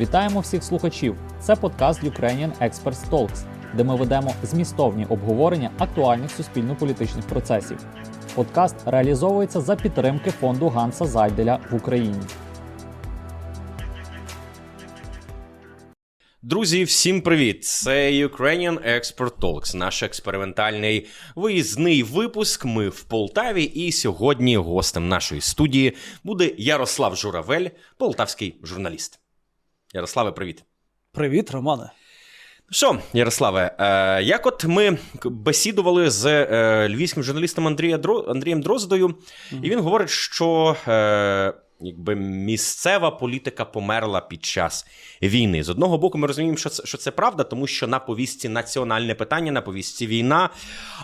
Вітаємо всіх слухачів! Це подкаст Ukrainian Experts Talks, де ми ведемо змістовні обговорення актуальних суспільно-політичних процесів. Подкаст реалізовується за підтримки фонду Ганса Зайделя в Україні. Друзі, всім привіт! Це Ukrainian Expert Talks, наш експериментальний виїзний випуск. Ми в Полтаві, і сьогодні гостем нашої студії буде Ярослав Журавель, полтавський журналіст. Ярославе, привіт. Привіт, Романе. Що, Ярославе, е, як от ми бесідували з е, львівським журналістом Андрія Дро, Андрієм Дроздою, і він говорить, що е, якби місцева політика померла під час війни. З одного боку, ми розуміємо, що це, що це правда, тому що на повістці національне питання, на повістці війна.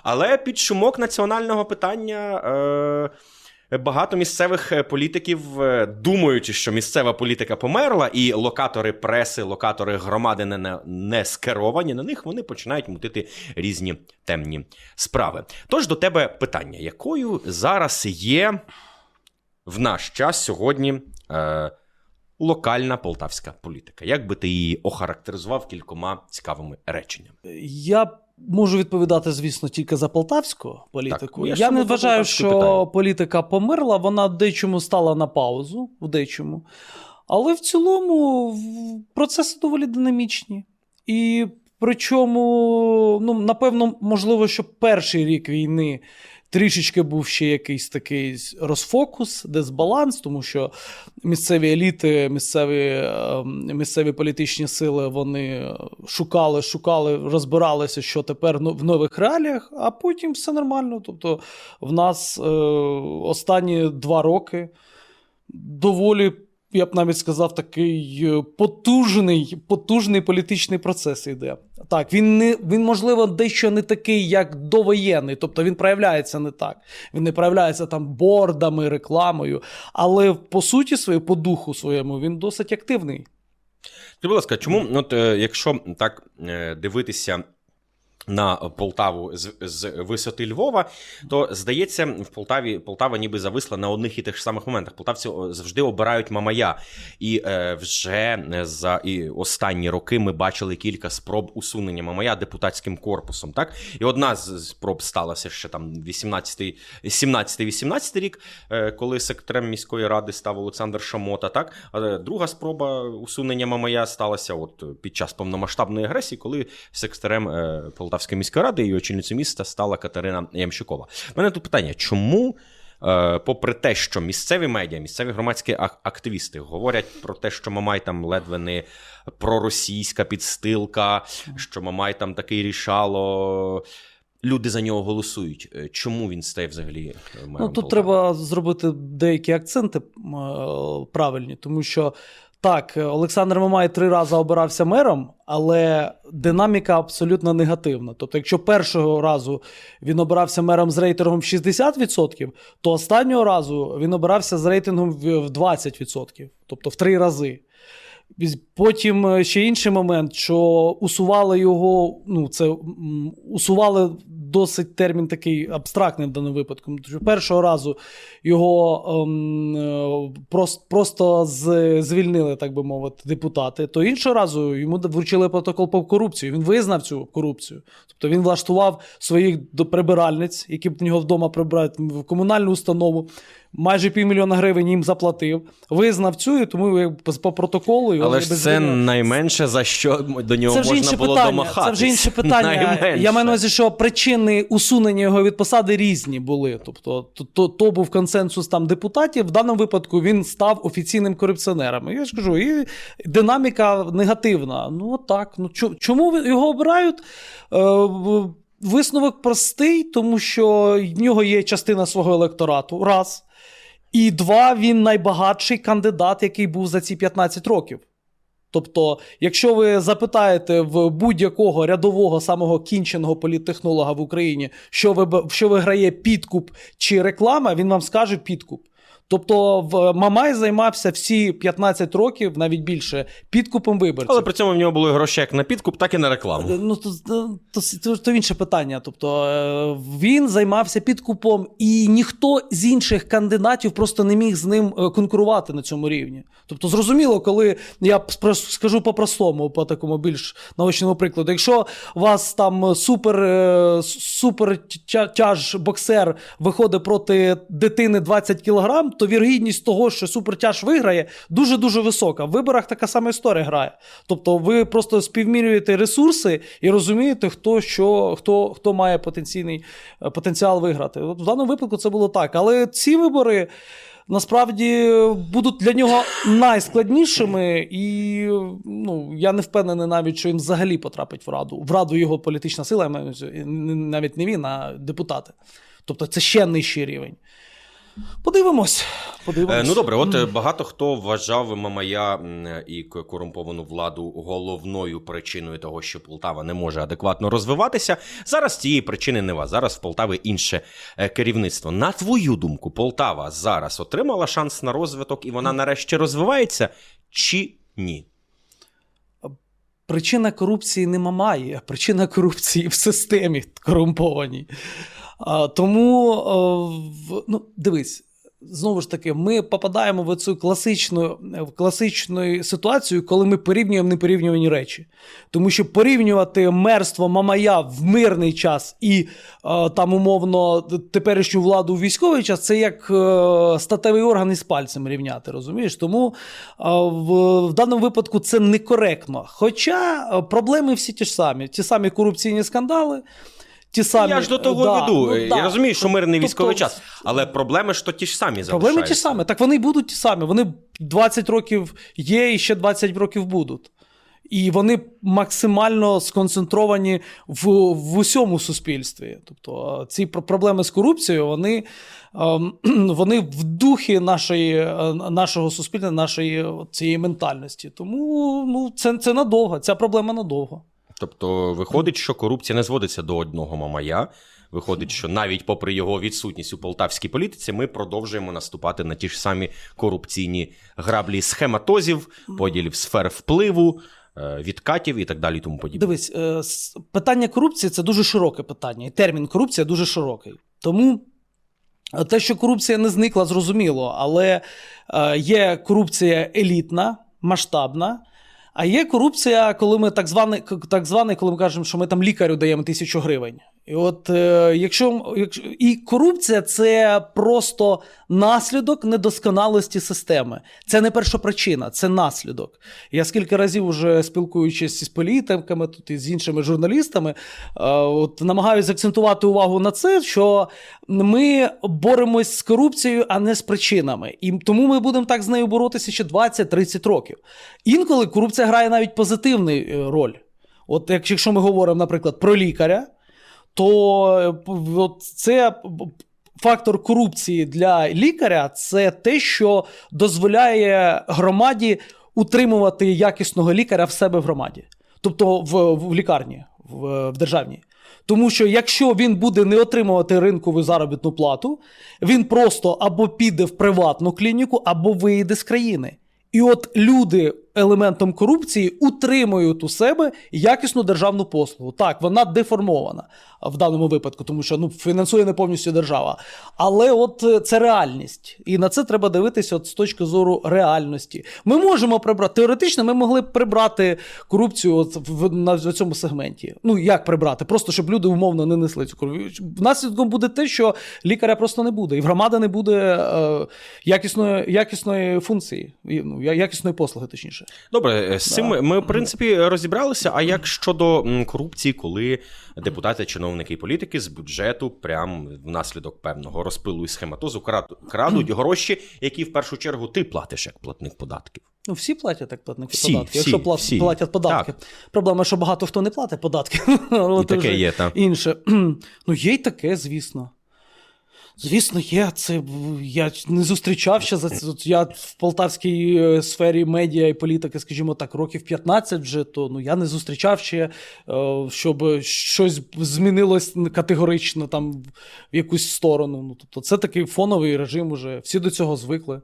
Але під шумок національного питання. Е, Багато місцевих е, політиків, е, думаючи, що місцева політика померла, і локатори преси, локатори громади не, не скеровані на них, вони починають мутити різні темні справи. Тож до тебе питання: якою зараз є в наш час сьогодні е, локальна полтавська політика? Як би ти її охарактеризував кількома цікавими реченнями? Я можу відповідати, звісно, тільки за полтавську політику. Так, я я не вважаю, що питаю. політика померла, вона в дечому стала на паузу, в дечому. Але в цілому процеси доволі динамічні. І причому, ну, напевно, можливо, що перший рік війни трішечки був ще якийсь такий розфокус, дисбаланс, тому що місцеві еліти, місцеві, е, місцеві політичні сили вони шукали, шукали, розбиралися, що тепер ну, в нових реаліях, а потім все нормально. Тобто, в нас е, останні два роки доволі. Я б навіть сказав, такий е, потужний, потужний політичний процес йде. Так, він не він, можливо, дещо не такий, як довоєнний, тобто він проявляється не так. Він не проявляється там бордами, рекламою, але по суті своєї, по духу своєму, він досить активний. Скажи, будь ласка, чому, от, е, якщо так е, дивитися на Полтаву з, з висоти Львова, то здається, в Полтаві Полтава ніби зависла на одних і тих самих моментах. Полтавці завжди обирають Мамая. І е, вже за і останні роки ми бачили кілька спроб усунення Мамая депутатським корпусом. Так? І одна з спроб сталася ще там 18 17-18 рік, е, коли секретарем міської ради став Олександр Шамота. Так? Але друга спроба усунення Мамая сталася от під час повномасштабної агресії, коли секретарем е, Полтавської міської ради і очільницею міста стала Катерина Ямщикова. У мене тут питання: чому? е, Попри те, що місцеві медіа, місцеві громадські ак- активісти говорять про те, що Мамай там ледве не проросійська підстилка, що Мамай там такий рішало. Люди за нього голосують. Е, Чому він стає взагалі е, Ну, тут Полтави? треба зробити деякі акценти правильні, тому що так, Олександр Мамай три рази обирався мером, але динаміка абсолютно негативна. Тобто, якщо першого разу він обирався мером з рейтингом 60%, то останнього разу він обирався з рейтингом в в 20%, тобто в три рази. Потім е, ще інший момент, що усували його, ну це усували досить термін такий абстрактний в даному випадку. Тому першого разу його ем, е, просто, просто з, звільнили, так би мовити, депутати. То іншого разу йому вручили протокол по корупції. Він визнав цю корупцію. Тобто він влаштував своїх прибиральниць, які б в нього вдома прибирають в комунальну установу. Майже півмільйона гривень їм заплатив, визнав цю, і тому по протоколу його Але ж це найменше за що до нього Це вже можна було питання. домахатись. Це вже інше питання. Найменше. Я маю на увазі, що причини усунення його від посади різні були. Тобто, то, то, то був консенсус там депутатів. В даному випадку він став офіційним корупціонером. Я ж кажу, і динаміка негативна. Ну от так. Ну чому його обирають? Е, Висновок простий, тому що в нього є частина свого електорату. Раз. І два, він найбагатший кандидат, який був за ці 15 років. Тобто, якщо ви запитаєте в будь-якого рядового самого кінченого політтехнолога в Україні, що ви, що виграє підкуп чи реклама, він вам скаже підкуп. Тобто в Мамай займався всі 15 років, навіть більше, підкупом виборців. Але при цьому в нього були гроші як на підкуп, так і на рекламу. Ну, то, то, то, то, інше питання. Тобто е, він займався підкупом, і ніхто з інших кандидатів просто не міг з ним е, конкурувати на цьому рівні. Тобто, зрозуміло, коли я скажу по-простому, по такому більш наочному прикладу, якщо у вас там супер, е, супер тяж боксер виходить проти дитини 20 кілограм, то вірогідність того, що супертяж виграє, дуже дуже висока. В виборах така сама історія грає. Тобто, ви просто співмірюєте ресурси і розумієте, хто що, хто, хто має потенційний е, потенціал виграти. От в даному випадку це було так. Але ці вибори. Насправді будуть для нього найскладнішими, і ну я не впевнений навіть, що він взагалі потрапить в раду. В раду його політична сила, навіть не він, а депутати. Тобто це ще нижчий рівень. Подивимось. подивимось. Е, Ну добре, от е, багато хто вважав Мамая і корумповану владу головною причиною того, що Полтава не може адекватно розвиватися. Зараз цієї причини нема. Зараз в Полтаві інше е, керівництво. На твою думку, Полтава зараз отримала шанс на розвиток і вона нарешті розвивається чи ні? Причина корупції не мамає, а причина корупції в системі корумпованій. Тому, ну, дивись, знову ж таки, ми попадаємо в цю класичну, в класичну ситуацію, коли ми порівнюємо непорівнювані речі. Тому що порівнювати мерство Мамая в мирний час і там, умовно, теперішню владу у військовий час, це як е, статевий орган із пальцем рівняти, розумієш? Тому в, в даному випадку це некоректно. Хоча проблеми всі ті ж самі: ті самі корупційні скандали. Ті самі, Я ж до того да, веду. ну, Я да. розумію, що мирний Тобто, військовий час, але проблеми ж то ті ж самі Проблеми ті ж самі. Так вони будуть ті самі. Вони 20 років є і ще 20 років будуть. І вони максимально сконцентровані в, в усьому суспільстві. Тобто ці проблеми з корупцією, вони, ем, вони в духі нашої, е, нашого суспільства, нашої цієї ментальності. Тому ну, це, це надовго, ця проблема надовго. Тобто виходить, що корупція не зводиться до одного мамая. Виходить, що навіть попри його відсутність у полтавській політиці, ми продовжуємо наступати на ті ж самі корупційні граблі схематозів, поділів сфер впливу, е, відкатів і так далі. і Тому подібне. Дивись, е, питання корупції це дуже широке питання, і термін корупція дуже широкий. Тому е, те, що корупція не зникла, зрозуміло, але є корупція елітна, масштабна. А є корупція, коли ми так званий, так званий, коли ми кажемо, що ми там лікарю даємо тисячу гривень. І от е, якщо, якщо і корупція це просто наслідок недосконалості системи. Це не перша причина, це наслідок. Я скільки разів вже спілкуючись з політиками, тут і з іншими журналістами, е, от намагаюся акцентувати увагу на це, що ми боремось з корупцією, а не з причинами. І тому ми будемо так з нею боротися ще 20-30 років. Інколи корупція грає навіть позитивну е, роль. От якщо ми говоримо, наприклад, про лікаря, то е, це фактор корупції для лікаря це те, що дозволяє громаді утримувати якісного лікаря в себе в громаді, тобто в, в лікарні, в, в державній. Тому що якщо він буде не отримувати ринкову заробітну плату, він просто або піде в приватну клініку, або виїде з країни. І от люди елементом корупції утримують у себе якісну державну послугу. Так, вона деформована в даному випадку, тому що ну, фінансує не повністю держава. Але от е, це реальність. І на це треба дивитися от з точки зору реальності. Ми можемо прибрати. Теоретично ми могли б прибрати корупцію от в, на цьому сегменті. Ну як прибрати? Просто щоб люди умовно не несли цю корупцію. Наслідком буде те, що лікаря просто не буде, і в громади не буде е, якісної, якісної функції, ну, якісної послуги, точніше. Добре, е, з цим ми, ми, в принципі, розібралися. А як щодо корупції, коли депутати, чиновники і політики з бюджету, прям внаслідок певного розпилу і схематозу, крадуть, гроші, які в першу чергу ти платиш як платник податків. Ну, всі платять як платники Всі, податки. всі, Якщо пла- всі. платять податки. Проблема, що багато хто не платить податки. І таке є, так. Інше. Ну, є й таке, звісно. Звісно, є. Це я не зустрічав ще за це. Я в полтавській е, сфері медіа і політики, скажімо так, років 15 вже, то ну я не зустрічав ще, е, щоб щось змінилось категорично там в якусь сторону. Ну тобто, це такий фоновий режим. Уже всі до цього звикли.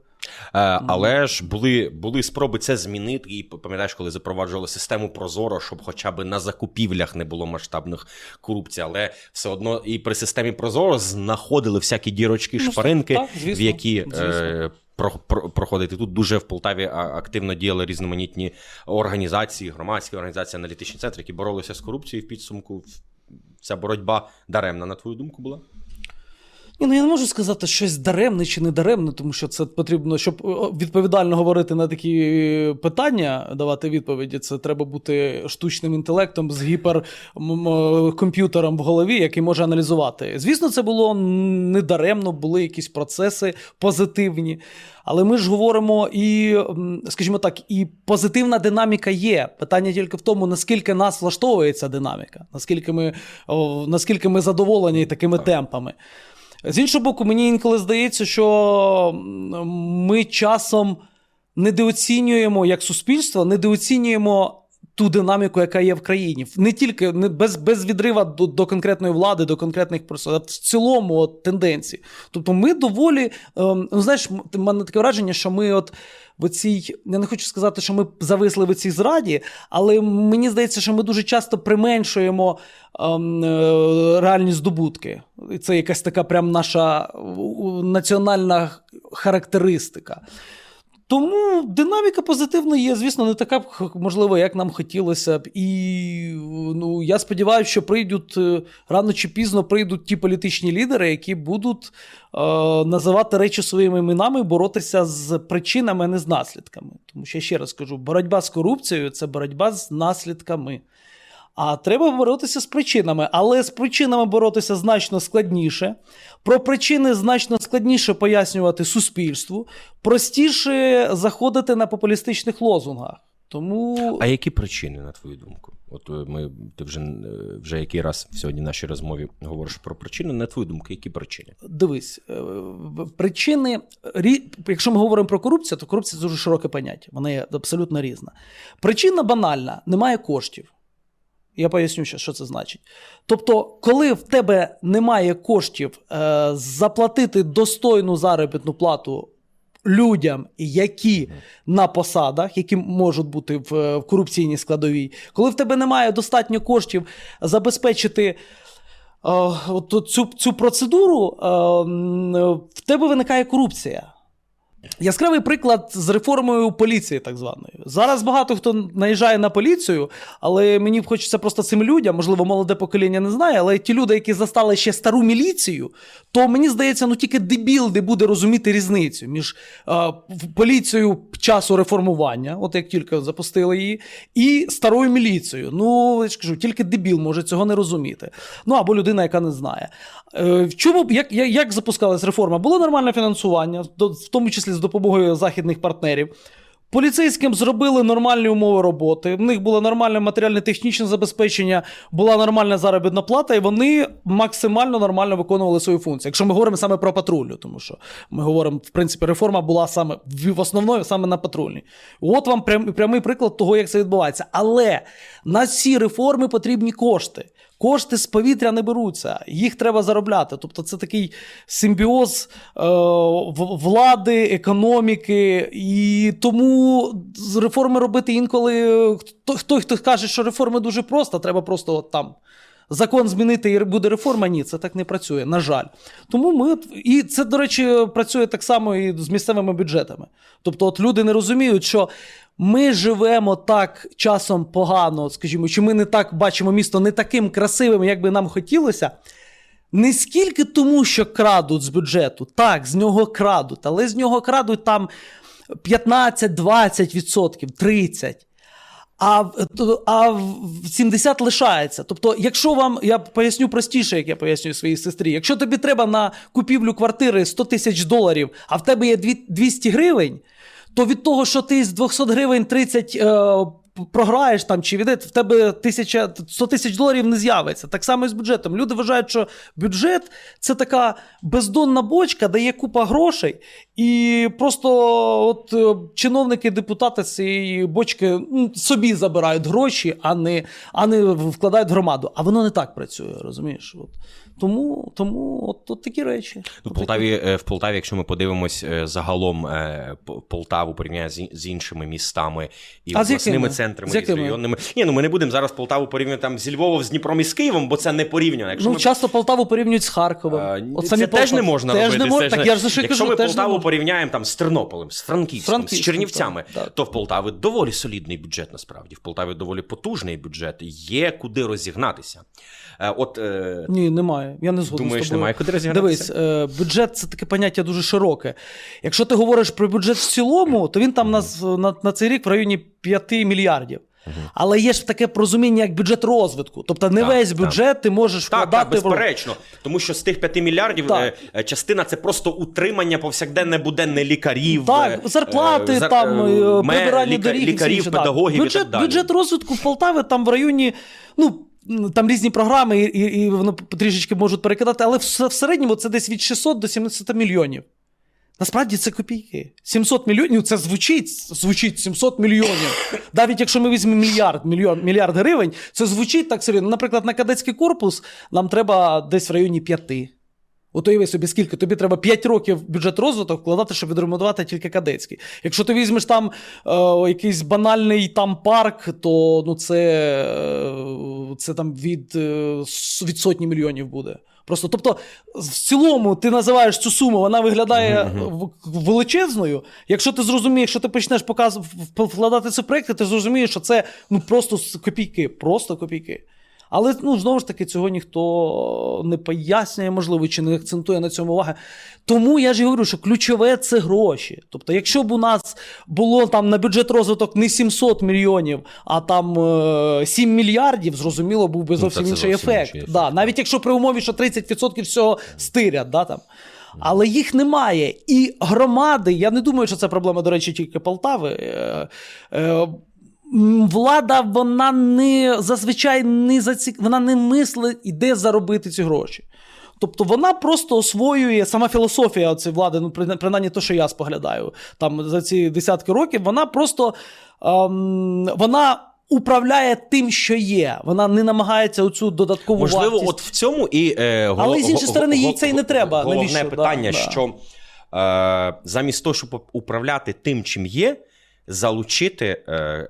Е, але ж були, були спроби це змінити. І пам'ятаєш, коли запроваджували систему Прозоро, щоб хоча б на закупівлях не було масштабних корупцій, але все одно і при системі Прозоро знаходили всякі дірочки, Ну, шпаринки, так, звісно, в які звісно. е, про, про, проходити. Тут дуже в Полтаві активно діяли різноманітні організації, громадські організації, аналітичні центри, які боролися з корупцією в підсумку. Ця боротьба даремна, на твою думку, була? Ні, ну я не можу сказати щось даремне чи не даремне, тому що це потрібно, щоб відповідально говорити на такі питання, давати відповіді. Це треба бути штучним інтелектом з гіперкомп'ютером в голові, який може аналізувати. Звісно, це було не даремно, були якісь процеси позитивні. Але ми ж говоримо і, скажімо так, і позитивна динаміка є. Питання тільки в тому, наскільки нас влаштовує ця динаміка, наскільки ми, наскільки ми задоволені такими темпами. З іншого боку, мені інколи здається, що ми часом недооцінюємо як суспільство, недооцінюємо ту динаміку, яка є в країні. Не тільки не без, без відрива до, до конкретної влади, до конкретних персон, а в цілому от, тенденції. Тобто ми доволі, ем, ну знаєш, мене таке враження, що ми от. В цій, я не хочу сказати, що ми зависли в цій зраді, але мені здається, що ми дуже часто применшуємо ем, е, реальні здобутки. Це якась така прям наша національна характеристика. Тому динаміка позитивна є, звісно, не така, можливо, як нам хотілося б. І ну, я сподіваюся, що прийдуть е, рано чи пізно прийдуть ті політичні лідери, які будуть е, називати речі своїми іменами, боротися з причинами, а не з наслідками. Тому що я ще раз кажу: боротьба з корупцією це боротьба з наслідками. А треба боротися з причинами, але з причинами боротися значно складніше. Про причини значно складніше пояснювати суспільству, простіше заходити на популістичних лозунгах. Тому А які причини, на твою думку? От е, ми ти вже, е, вже який раз сьогодні в нашій розмові говориш про причини. На твою думку, які причини? дивись, е, причини, якщо ми говоримо про корупцію, то корупція це дуже широке поняття. Вона є абсолютно різна. Причина банальна: немає коштів. Я поясню, що це значить. Тобто, коли в тебе немає коштів е, заплатити достойну заробітну плату людям, які на посадах, які можуть бути в, е, в корупційній складовій, коли в тебе немає достатньо коштів забезпечити. е, от цю, цю процедуру е, в тебе виникає корупція. Яскравий приклад з реформою поліції, так званої. Зараз багато хто наїжджає на поліцію, але мені хочеться просто цим людям, можливо, молоде покоління не знає, але ті люди, які застали ще стару міліцію, то мені здається, ну тільки дебіл не буде розуміти різницю між е, поліцією часу реформування, от як тільки запустили її, і старою міліцією. Ну, я ж кажу, тільки дебіл може цього не розуміти. Ну або людина, яка не знає. Е, В чому як, як, як запускалась реформа? Було нормальне фінансування, в тому числі з допомогою західних партнерів. Поліцейським зробили нормальні умови роботи. В них було нормальне матеріально-технічне забезпечення, була нормальна заробітна плата, і вони максимально нормально виконували свою функцію. Якщо ми говоримо саме про патрулю, тому що ми говоримо, в принципі, реформа була саме в в основному саме на патрульній. От вам прям, прямий приклад того, як це відбувається. Але на ці реформи потрібні кошти. Кошти з повітря не беруться, їх треба заробляти. Тобто це такий симбіоз е, влади, економіки. І тому реформи робити інколи хто, хто, хто каже, що реформи дуже просто, треба просто от там. Закон змінити і буде реформа. Ні, це так не працює, на жаль. Тому ми і це, до речі, працює так само і з місцевими бюджетами. Тобто, от люди не розуміють, що ми живемо так часом погано, скажімо, чи ми не так бачимо місто не таким красивим, як би нам хотілося. Не скільки тому, що крадуть з бюджету, так, з нього крадуть, але з нього крадуть там 15-20%, 30%. А, а в 70 лишається. Тобто, якщо вам, я поясню простіше, як я пояснюю своїй сестрі, якщо тобі треба на купівлю квартири 100 тисяч доларів, а в тебе є 200 гривень, то від того, що ти з 200 гривень 30 е, програєш там чи віде, в тебе тисяча 100 тисяч доларів не з'явиться. Так само і з бюджетом. Люди вважають, що бюджет це така бездонна бочка, де є купа грошей, і просто от е, чиновники, депутати цієї бочки м, собі забирають гроші, а не, а не вкладають громаду. А воно не так працює, розумієш? От. Тому, тому от, от такі речі. Ну, От в Полтаві, е, в Полтаві, якщо ми подивимось е, загалом е, Полтаву порівняно з, з іншими містами і А з обласними якими? центрами, З і з районними. Ні, ну ми не будемо зараз Полтаву порівнювати там зі Львовом, з Дніпром і з Києвом, бо це не порівняно. Якщо Ну, ми часто Полтаву порівнюють з Харковом. От це самі теж не можна теж робити. Не це Так я ж Якщо кажу, ми теж Полтаву порівняємо там з Тернополем, з Франківськом, з Чернівцями, так, так. то в Полтаві доволі солідний бюджет насправді. В Полтаві доволі потужний бюджет, є куди розігнатися. Е, От е, Ні, немає. Я не згоден думаєш, з тобою. немає куди розігнатися? Дивись, е, бюджет це таке поняття дуже широке. Якщо ти говориш про бюджет в цілому, то він там на, на, на цей рік в районі 5 мільярдів. Але є ж таке порозуміння, як бюджет розвитку. Тобто не Так, весь так. бюджет ти можеш Так, вкладати так, в безперечно. Тому що з тих 5 мільярдів Так. частина це просто утримання повсякденне буденне лікарів. Так, зарплати, зар- там, прибирання ліка- доріг, лікарів, так. педагогів бюджет, і так далі. Бюджет розвитку в Полтави там в районі, ну. М, Там різні програми, і, і, і воно трішечки можуть перекидати, але в, в середньому це десь від 600 до 700 мільйонів. Насправді це копійки. 700 мільйонів це звучить, звучить 700 мільйонів. Навіть якщо ми візьмемо мільярд, мільйон, мільярд гривень, це звучить так серйозно. Наприклад, на кадетський корпус нам треба десь в районі 5. От уяви собі, скільки тобі треба 5 років бюджет розвиток вкладати, щоб відремонтувати тільки кадетський. Якщо ти візьмеш там е, якийсь банальний там парк, то ну це, е, це там від, е, від сотні мільйонів буде. Просто, тобто, в цілому ти називаєш цю суму, вона виглядає в- величезною. Якщо ти зрозумієш, що ти почнеш показ... вкладати ці проекти, ти зрозумієш, що це ну просто копійки, просто копійки. Але ну знову ж таки цього ніхто не пояснює, можливо, чи не акцентує на цьому уваги. Тому я ж і говорю, що ключове це гроші. Тобто, якщо б у нас було там на бюджет розвиток не 700 мільйонів, а там е, 7 мільярдів, зрозуміло, був би Ну, зовсім це інший зовсім ефект. інший Да, навіть якщо при умові, що 30% всього стирять, да, там. Але їх немає. І громади, я не думаю, що це проблема, до речі, тільки Полтави. Е, е, Влада, вона не зазвичай не зацік... вона не мислить, іде заробити ці гроші. Тобто вона просто освоює сама філософія цієї влади, ну при- принаймні те, що я споглядаю там за ці десятки років, вона просто ем, вона управляє тим, що є. Вона не намагається оцю додаткову Можливо, вартість. от в цьому і е, голо- Але, з іншої сторони, їй це й не треба, Головне навіщо? Питання, да. що е, замість того, щоб управляти тим, чим є, залучити. Е,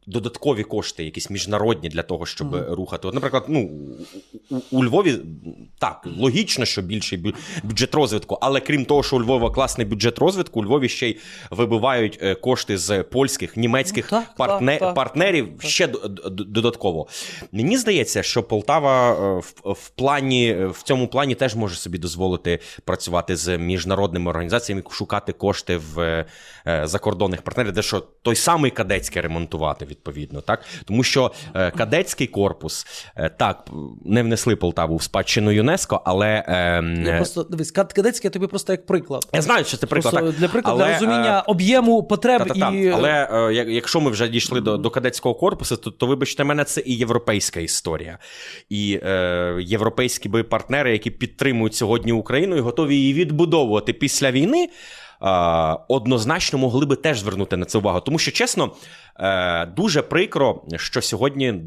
Додаткові кошти, якісь міжнародні для того, щоб рухати. От, наприклад, ну у, у- у Львові так логічно, що більший бю- бюджет розвитку, але крім того, що у Львова класний бюджет розвитку, у Львові ще й вибивають е, кошти з польських, німецьких Ну, так, партне- так, так. партнерів ще додатково. Мені здається, що Полтава е, в, в плані в цьому плані теж може собі дозволити працювати з міжнародними організаціями, шукати кошти в закордонних партнерів, де що той самий кадетський ремонтувати відповідно, так тому що е, кадетський корпус е, так не внесли Полтаву в спадщину ЮНЕСКо, але ем, Я просто дивись, кадетський я тобі просто як приклад. я знаю, що це приклад Просто так, для прикладу, для розуміння е, об'єму потреб та-та-та. і Але е, якщо ми вже дійшли до, до кадетського корпусу, то, то вибачте мене, це і європейська історія. І е, європейські би партнери, які підтримують сьогодні Україну і готові її відбудовувати після війни. Однозначно могли би теж звернути на це увагу. Тому що, чесно, е, дуже прикро, що сьогодні е,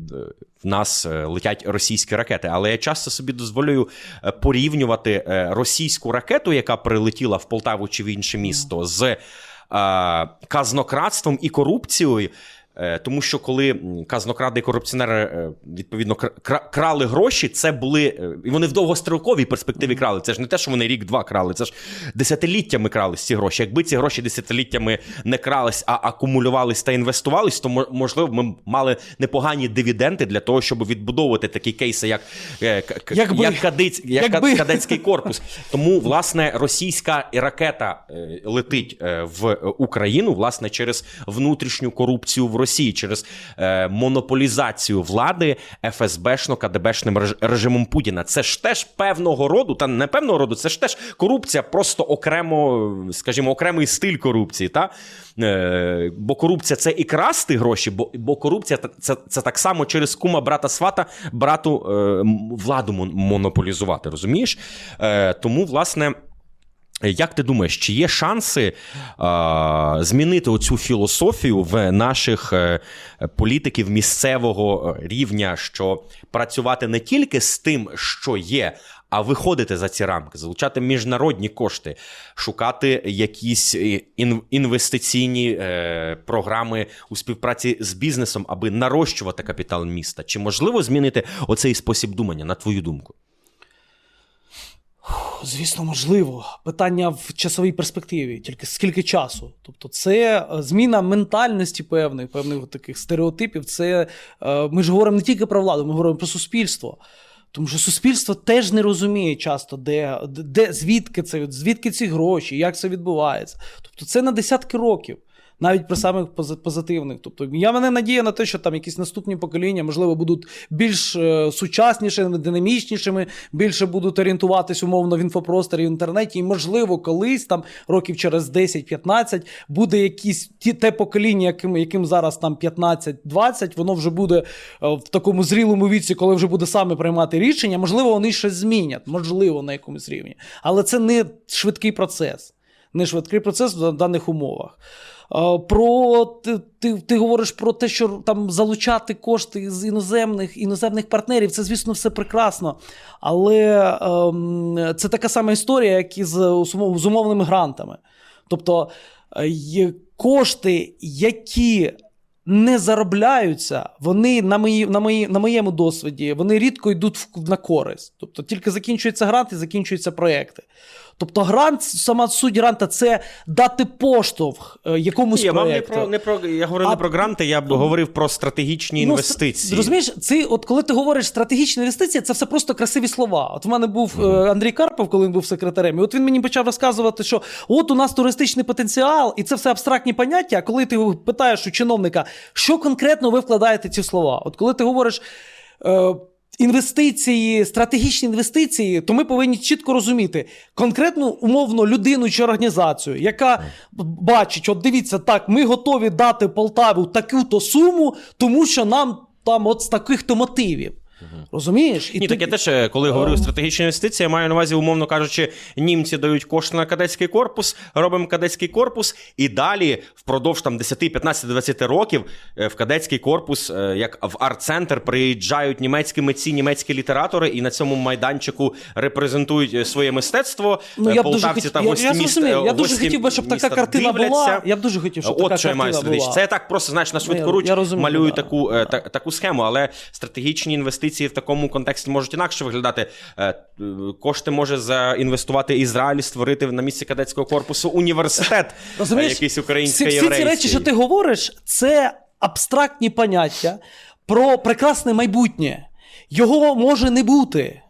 в нас е, летять російські ракети. Але я часто собі дозволюю порівнювати російську ракету, яка прилетіла в Полтаву чи в інше місто, з казнократством і корупцією. Е, Тому що коли казнокради і корупціонери е, відповідно кра- кра- крали гроші, це були е, і вони в довгостроковій перспективі крали. Це ж не те, що вони рік-два крали, це ж десятиліттями крали ці гроші. Якби ці гроші десятиліттями не крались, а акумулювались та інвестувались, то мо- можливо ми мали непогані дивіденди для того, щоб відбудовувати такі кейси, як, Якби. як, кадиць, як Якби. кадетський корпус. Тому, власне, російська ракета летить в Україну, власне, через внутрішню корупцію в Росії через е, монополізацію влади ФСБшно КДБшним режимом Путіна. Це ж теж певного роду, та не певного роду, це ж теж корупція, просто окремо, скажімо, окремий стиль корупції. Та? Е, бо корупція це і красти гроші, бо, бо корупція це, це так само через кума брата свата брату е, владу монополізувати. Розумієш? Е, тому, власне. Як ти думаєш, чи є шанси а, змінити оцю філософію в наших е, політиків місцевого е, рівня, що працювати не тільки з тим, що є, а виходити за ці рамки, залучати міжнародні кошти, шукати якісь е, ін- інвестиційні е, програми у співпраці з бізнесом, аби нарощувати капітал міста? Чи можливо змінити оцей спосіб думання, на твою думку? Звісно, можливо. Питання в часовій перспективі, тільки скільки часу. Тобто, це е, зміна ментальності певних, певних таких стереотипів. Це е, ми ж говоримо не тільки про владу, ми говоримо про суспільство. Тому що суспільство теж не розуміє часто, де, де звідки це, звідки ці гроші, як це відбувається. Тобто, це на десятки років. Навіть при самих позитивних. Тобто я мене надія на те, що там якісь наступні покоління, можливо, будуть більш е, сучаснішими, динамічнішими, більше будуть орієнтуватись умовно в інфопросторі в інтернеті. І, можливо, колись там років через 10-15 буде якісь ті, те покоління, яким, яким зараз там 15-20, воно вже буде е, в такому зрілому віці, коли вже буде саме приймати рішення. Можливо, вони щось змінять, можливо, на якомусь рівні. Але це не швидкий процес. Не швидкий процес в даних умовах. Е, Про ти, ти, говориш про те, що там залучати кошти з іноземних іноземних партнерів. Це, звісно, все прекрасно. Але ем, це така сама історія, як і з, з умовними грантами. Тобто е, кошти, які не заробляються, вони на, мої, на, мої, на моєму досвіді, вони рідко йдуть в- на користь. Тобто тільки закінчується грант і закінчуються проекти. Тобто грант, сама суть гранта це дати поштовх е, якомусь Я мав не про не про я говорив А- не про гранти, я б говорив про стратегічні Ну, інвестиції. Розумієш, це от коли ти говориш стратегічні інвестиції, це все просто красиві слова. От в мене був е, Андрій Карпов, коли він був секретарем, і от він мені почав розказувати, що от у нас туристичний потенціал, і це все абстрактні поняття. А коли ти питаєш у чиновника, що конкретно ви вкладаєте ці слова? От коли ти говориш. Е, Інвестиції, стратегічні інвестиції, то ми повинні чітко розуміти конкретну умовно людину чи організацію, яка бачить, от дивіться, так, ми готові дати Полтаву таку-то суму, тому що нам там от з таких-то мотивів. Розумієш? І Ні, ти- так я теж, е, коли говорю стратегічні інвестиції, я маю на увазі, умовно кажучи, німці дають кошти на кадетський корпус, робимо кадетський корпус, і далі впродовж там 10, 15, 20 років е, в кадетський корпус, е, як в арт-центр, приїжджають німецькі митці, німецькі літератори, і на цьому майданчику репрезентують е, своє мистецтво. Ну, Е, я б дуже Полтавці хотів, та я, гості я міст, зрозумів. е, Я дуже хотів би, щоб така картина була. Я б дуже хотів, щоб От така що я маю картина була. Це я так просто знаєш на Ну, я- я розумію, малюю да. таку, е, та, таку схему, але стратегічні інвестиції в такому контексті можуть інакше виглядати. Е, Кошти може заінвестувати Ізраїль, створити на місці кадетського корпусу університет, е, Розумієш, якийсь всі, український всі ці речі, що ти говориш, це абстрактні поняття про прекрасне майбутнє. Його може не бути.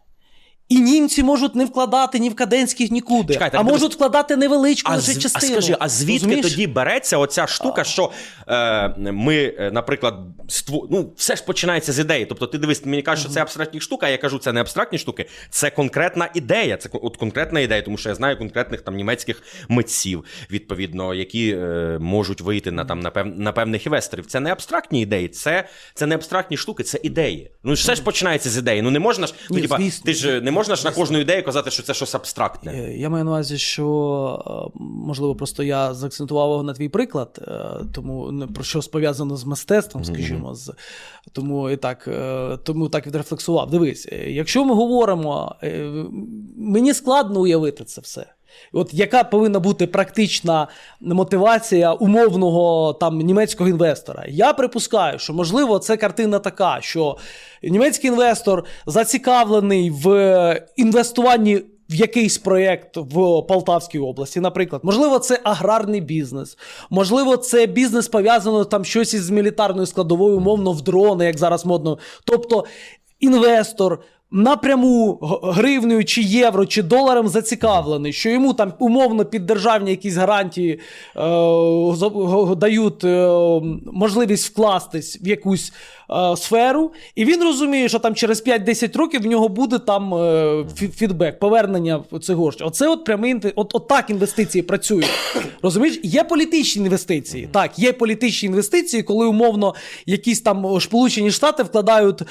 І німці можуть не вкладати ні в Каденських нікуди, Чекайте, а дивись. можуть вкладати невеличку А, лише з- а скажи, а звідки Розумієш? тоді береться оця штука, що е, ми, е, наприклад, ству... ну, все ж починається з ідеї. Тобто, ти дивись, мені кажеш, що це абстрактні штуки, а я кажу, це не абстрактні штуки, це конкретна ідея. Це от конкретна ідея, тому що я знаю конкретних там німецьких митців, відповідно, які е, можуть вийти на там на, пев... на певних інвесторів. Це не абстрактні ідеї, це, це не абстрактні штуки, це ідеї. Ну все ж починається з ідеї. Ну не можна ж, ну, ти ж не можна ж на кожну ідею казати, що це щось абстрактне. Е, Я маю на увазі, що е, можливо, просто я заакцентував на твій приклад, е, тому не про щось пов'язано з мистецтвом, скажімо, з тому і так, тому так відрефлексував. Дивись, якщо ми говоримо, мені складно уявити це все. От яка повинна бути практична мотивація умовного там німецького інвестора? Я припускаю, що можливо це картина така, що німецький інвестор зацікавлений в інвестуванні в якийсь проєкт в Полтавській області, наприклад, можливо, це аграрний бізнес, можливо, це бізнес пов'язано там щось із мілітарною складовою, умовно в дрони, як зараз модно. Тобто інвестор напряму гривнею, чи євро, чи доларом зацікавлений, що йому там умовно під державні якісь гарантії е, дають е, можливість вкластись в якусь е, сферу, і він розуміє, що там через 5-10 років в нього буде там е, фідбек, повернення цього ж. Оце от прямий от, от так інвестиції працюють. Розумієш, є політичні інвестиції. Так, є політичні інвестиції, коли умовно якісь там Сполучені Штати вкладають е,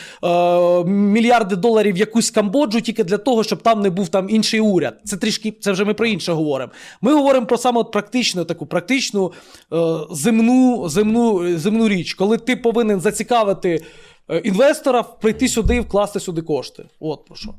мільярди доларів в якусь Камбоджу тільки для того, щоб там не був там інший уряд. Це трішки, це вже ми про інше говоримо. Ми говоримо про саме от практичну таку практичну е, земну, земну, земну річ, коли ти повинен зацікавити. Е, Інвестора прийти сюди і вкласти сюди кошти. От про що.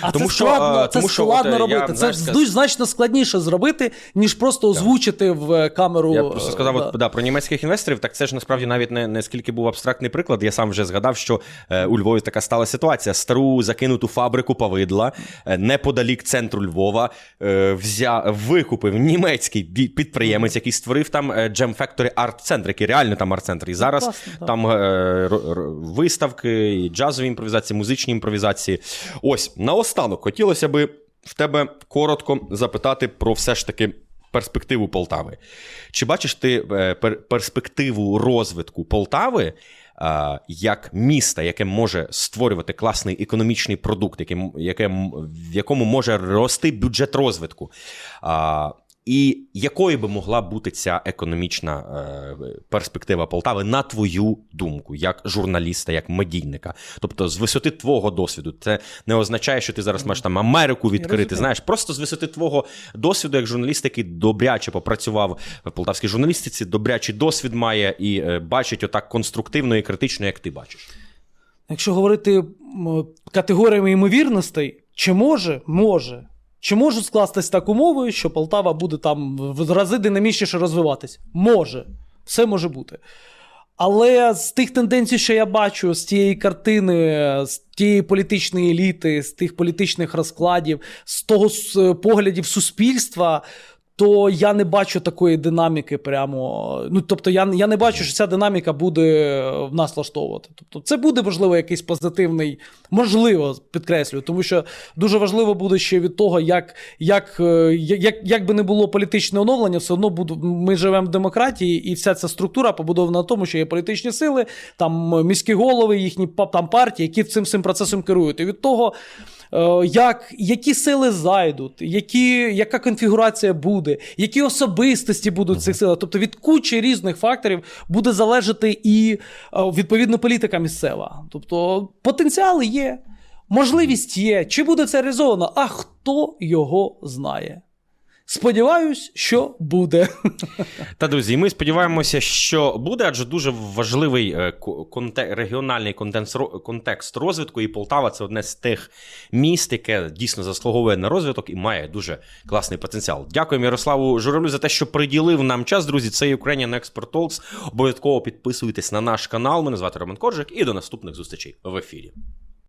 А Тому це що, складно, а, це тому що, складно от, е, робити. я, це знаєш, сказ- значно складніше зробити, ніж просто озвучити в е, камеру. Я просто сказав е, от, да, про німецьких інвесторів, так це ж насправді навіть не, не скільки був абстрактний приклад. Я сам вже згадав, що е, у Львові така стала ситуація. Стару закинуту фабрику повидла е, неподалік центру Львова е, взя, викупив німецький бі- підприємець, який створив там е, Jam Factory Art Center, який реально там арт-центр. І зараз класно, так. там е, ро- ро- виставки, і джазові імпровізації, музичні імпровізації. Ось наостанок хотілося би в тебе коротко запитати про все ж таки перспективу Полтави. Чи бачиш ти е, перспективу розвитку Полтави? е, Як міста, яке може створювати класний економічний продукт, яке, в якому може рости бюджет розвитку. І якою би могла бути ця економічна е, перспектива Полтави, на твою думку, як журналіста, як медійника? Тобто, з висоти твого досвіду, це не означає, що ти зараз маєш там Америку відкрити. Знаєш, просто з висоти твого досвіду, як журналіст, який добряче попрацював в полтавській журналістиці, добрячий досвід має і е, бачить отак конструктивно і критично, як ти бачиш. Якщо говорити категоріями ймовірностей, чи може, може. Чи можуть скластись так умови, що Полтава буде там в рази динамічніше розвиватись? Може. Все може бути. Але з тих тенденцій, що я бачу, з тієї картини, з тієї політичної еліти, з тих політичних розкладів, з того с- поглядів суспільства, то я не бачу такої динаміки прямо. Ну, тобто, я, я не бачу, що ця динаміка буде в нас влаштовувати. Тобто, це буде, можливо, якийсь позитивний, можливо, підкреслюю, тому що дуже важливо буде ще від того, як, як, е, як, як би не було політичне оновлення, все одно буду, ми живемо в демократії, і вся ця структура побудована на тому, що є політичні сили, там е, міські голови, їхні там партії, які цим цим процесом керують. І від того. Е, Як, які сили зайдуть, які, яка конфігурація буде, які особистості будуть в цих силах. Тобто від кучі різних факторів буде залежати і е, відповідно політика місцева. Тобто потенціали є, можливість є. Чи буде це реалізовано? А хто його знає? Сподіваюсь, що буде. Та друзі, ми сподіваємося, що буде, адже дуже важливий е, конте- регіональний контекст, контекст розвитку, і Полтава це одне з тих міст, яке дійсно заслуговує на розвиток і має дуже класний потенціал. Дякуємо Ярославу Журавлю за те, що приділив нам час. Друзі, це Ukrainian Expert Talks. Обов'язково підписуйтесь на наш канал. Мене звати Роман Коржик, і до наступних зустрічей в ефірі.